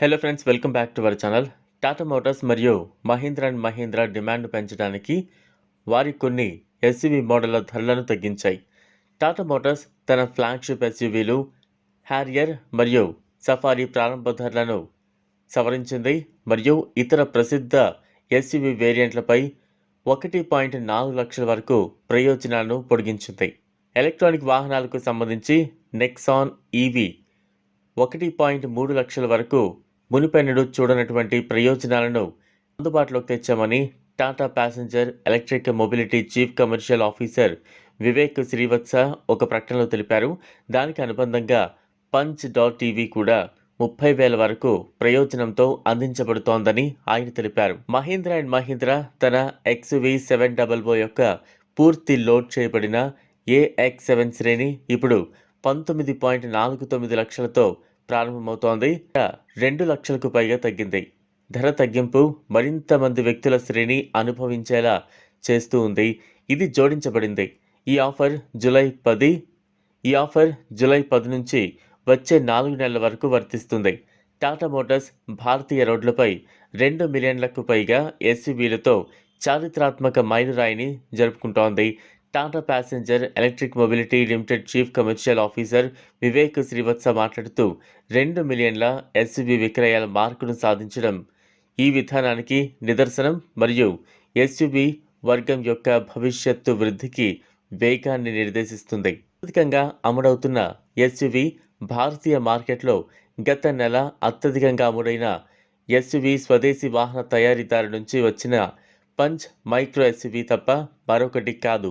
Hello friends welcome back to our channel Tata Motors మరియు Mahindra and Mahindra demand పెంచడానికి వారి కొన్ని ఎస్యూవీ మోడళ్ళ ధరలను తగ్గించాయి. టాటా మోటార్స్ తన ఫ్లాగ్షిప్ ఎస్యూవీలు హ్యారియర్ మరియు సఫారీ ప్రారంభ ధరలను సవరించింది మరియు ఇతర ప్రసిద్ధ ఎస్యూవీ వేరియంట్లపై ఒకటి పాయింట్ నాలుగు లక్షల వరకు ప్రయోజనాలను పొడిగించింది. ఎలక్ట్రానిక్ వాహనాలకు సంబంధించి నెక్సాన్ ఈవీ ఒకటి పాయింట్ మూడు లక్షల వరకు మునిపెన్నడు చూడనటువంటి ప్రయోజనాలను అందుబాటులోకి తెచ్చామని Tata passenger electric mobility chief commercial officer Vivek Srivatsa ఒక ప్రకటనలో తెలిపారు. దానికి అనుబంధంగా పంచ్ డాట్ టీవీ కూడా ముప్పై వేల వరకు ప్రయోజనంతో అందించబడుతోందని ఆయన తెలిపారు. మహీంద్రా అండ్ మహీంద్రా తన ఎక్స్వి సెవెన్ డబల్ ఓ యొక్క పూర్తి లోడ్ చేయబడిన ఏఎక్స్ సెవెన్ శ్రేణి ఇప్పుడు పంతొమ్మిది పాయింట్ నాలుగు తొమ్మిది లక్షలతో ప్రారంభమవుతోంది. రెండు లక్షలకు పైగా తగ్గింది. ధర తగ్గింపు మరింత మంది వ్యక్తుల శ్రేణి అనుభవించేలా చేస్తూ ఉంది. ఇది జోడించబడింది. ఈ ఆఫర్ జులై పది ఈ ఆఫర్ జులై పది నుంచి వచ్చే నాలుగు నెలల వరకు వర్తిస్తుంది. టాటా మోటార్స్ భారతీయ రోడ్లపై రెండు మిలియన్లకు పైగా ఎస్యూవీలతో చారిత్రాత్మక మైలురాయిని జరుపుకుంటోంది. Tata passenger electric mobility limited chief commercial officer Vivek Srivatsa మాట్లాడుతూ రెండు మిలియన్ల ఎస్యువి విక్రయాల మార్కును సాధించడం ఈ విధానానికి నిదర్శనం మరియు ఎస్యువి వర్గం యొక్క భవిష్యత్తు వృద్ధికి వేగాన్ని నిర్దేశిస్తుంది. అత్యధికంగా అమ్ముడవుతున్న ఎస్యువి భారతీయ మార్కెట్లో గత నెల అత్యధికంగా అమ్ముడైన ఎస్యువి స్వదేశీ వాహన తయారీదారు నుంచి వచ్చిన పంచ్ మైక్రో ఎస్యువి తప్ప మరొకటి కాదు.